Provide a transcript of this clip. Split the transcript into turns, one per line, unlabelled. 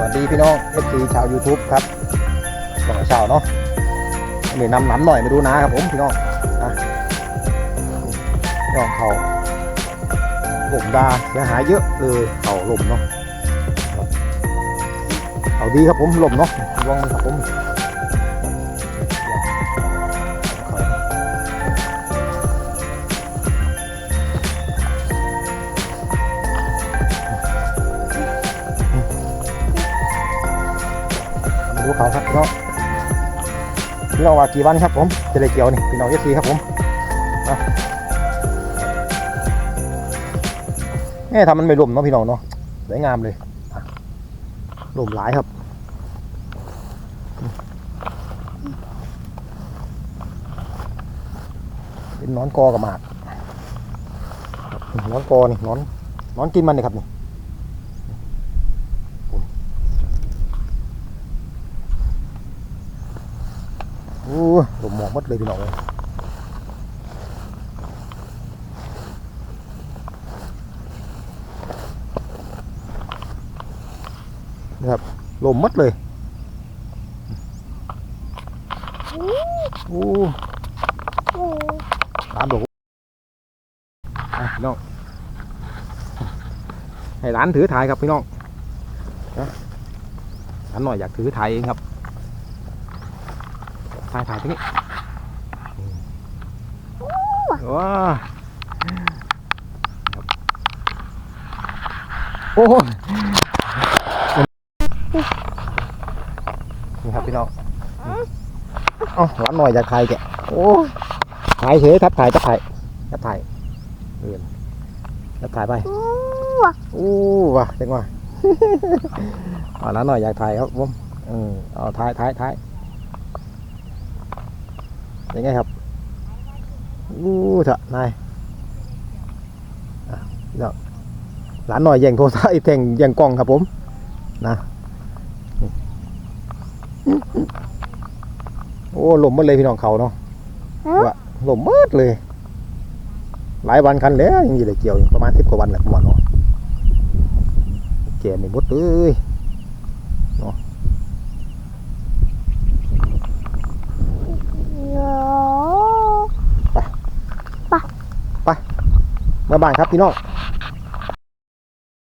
สวัสดีพี่น้องเอฟซีชาว YouTube ครับสองเช้าเนาะอันนี้นำน้ำหน่อยมาดูนะครับผมพี่น้องนะพี่น้องเขาหลมดาเสียหายเยอะเลยเขาหล่มเนาะเขาดีครับผมหล่มเนาะระวังครับผม มาดูเขาครับพี่น้องพี่น้องว่ากี่วันครับผมจะได้เกี่ยวนี่พี่น้องเอฟซีครับผมนะแม่ทำมันไม่หล่มเนาะพี่น้องเนาะสวยงามเลยอ่มหลายครับเป็นนอนกอกับหมากนอนกอนี่นอนนอนกินมันนี่ครับนี่ โอ้หลมหมอกหมดเลยพี่น้องเลยนี่ครับลมหมดเลยโอ้สามดอกพี่น้อง ให้ร้านถือถ่ายครับพี่น้องร้านหน่อยอยากถือถ่ายเองครับ ถ่ายถ่ายตรงนี้ว้าโอ้นี่ครับพี่น้องอ๋อร้านหน่อยอยากถ่ายแกโอ้ถ่ายเฉยครับถ่ายจะถ่ายจะถ่ายเรียนจะถ่ายไปอู้ว่ะจังว่ะอาแล้วหน่อยอยากถ่ายครับผมอืมเอาถ่ายถ่ายถ่าย ยังไงครับอู้เถอะนายอะพี่น้องหลานหน่อยแย่งโทรศัพท์อีกแท่งแย่งกล้องครับผมนะโอ้หล่มหมดเลยพี่น้องเขาเนาะว่าหล่มหมดเลย หลายวันคันแล้วยังอยู่เลยเกี่ยวอยู่ประมาณสิบกว่าวันแหละประมาณเนาะแกไม่หมดเลยเนาะเมาบ้านครับพี่น้อง